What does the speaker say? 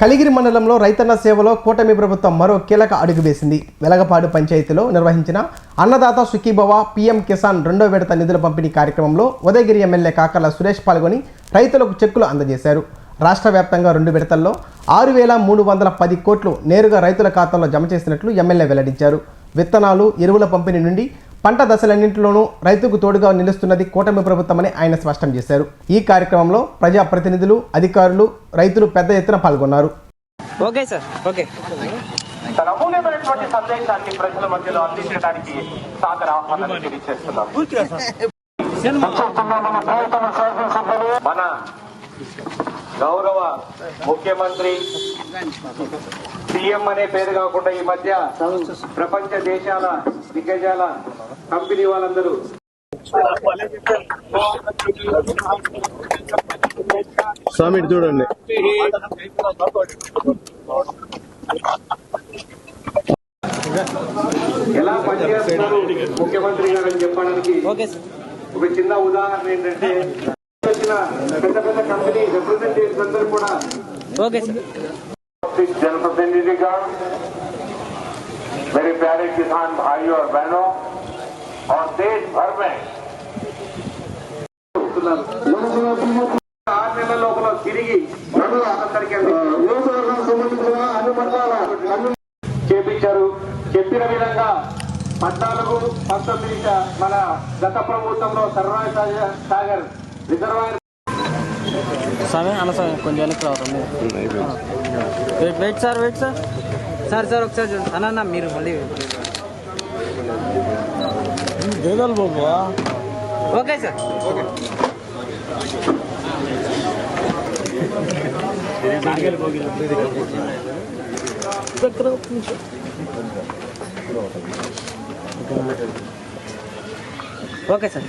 కలిగిరి మండలంలో రైతన్న సేవలో కూటమి ప్రభుత్వం మరో కీలక అడుగు వేసింది. వెలగపాడు పంచాయతీలో నిర్వహించిన అన్నదాత సుఖీభవ పీఎం కిసాన్ రెండో విడత నిధుల పంపిణీ కార్యక్రమంలో ఉదయగిరి ఎమ్మెల్యే కాకర్ల సురేష్ పాల్గొని రైతులకు చెక్కులు అందజేశారు. రాష్ట్ర వ్యాప్తంగా రెండు విడతల్లో ఆరు వేల మూడు వందల పది కోట్లు నేరుగా రైతుల ఖాతాలో జమ చేసినట్లు ఎమ్మెల్యే వెల్లడించారు. విత్తనాలు ఎరువుల పంపిణీ నుండి పంట దశలన్నింటిలోనూ రైతుకు తోడుగా నిలుస్తున్నది కూటమి ప్రభుత్వమని ఆయన స్పష్టం చేశారు. ఈ కార్యక్రమంలో ప్రజాప్రతినిధులు అధికారులు రైతులు పెద్ద ఎత్తున పాల్గొన్నారు. Okay sir okay. తన అమూల్యమైనటువంటి సందేశాన్ని ప్రజల మధ్యలో అందించడానికి సాదర ఆహ్వానాన్ని తెలియజేస్తున్నాం. మన గౌరవ ముఖ్యమంత్రి సీఎం అనే పేరు కాకుండా ఈ మధ్య ప్రపంచ దేశాల దిగ్గజాల కంపెనీ వాళ్ళందరూ స్వామి ఇటు చూడండి ఎలా పనిచేస్తున్నారు ముఖ్యమంత్రి గారు అని చెప్పడానికి ఓకే సార్ ఒక చిన్న ఉదాహరణ ఏంటంటే వచ్చిన పెద్ద పెద్ద కంపెనీ రిప్రజెంటేటివ్స్ అందరూ కూడా ఓకే సార్ सिख जनप्रतिनिधिगण मेरे प्यारे किसान भाइयों और बहनों और देश भर में ఆరు నెలల లోపల తిరిగి అందరికీ చేపించారు చెప్పిన విధంగా పద్నాలుగు పంతొమ్మిది మన గత ప్రభుత్వంలో సర్వాయి సాగర్ రిజర్వాయర్ స్వామి అన్న స్వామి కొంచెం వెనక్కి రావాలి wait wait sir wait sir sir sir ఒకసారి చూడండి అన్న అన్న మీరు మళ్ళీ జగల్ బాబు ఓకే సార్. ఓకే. సార్.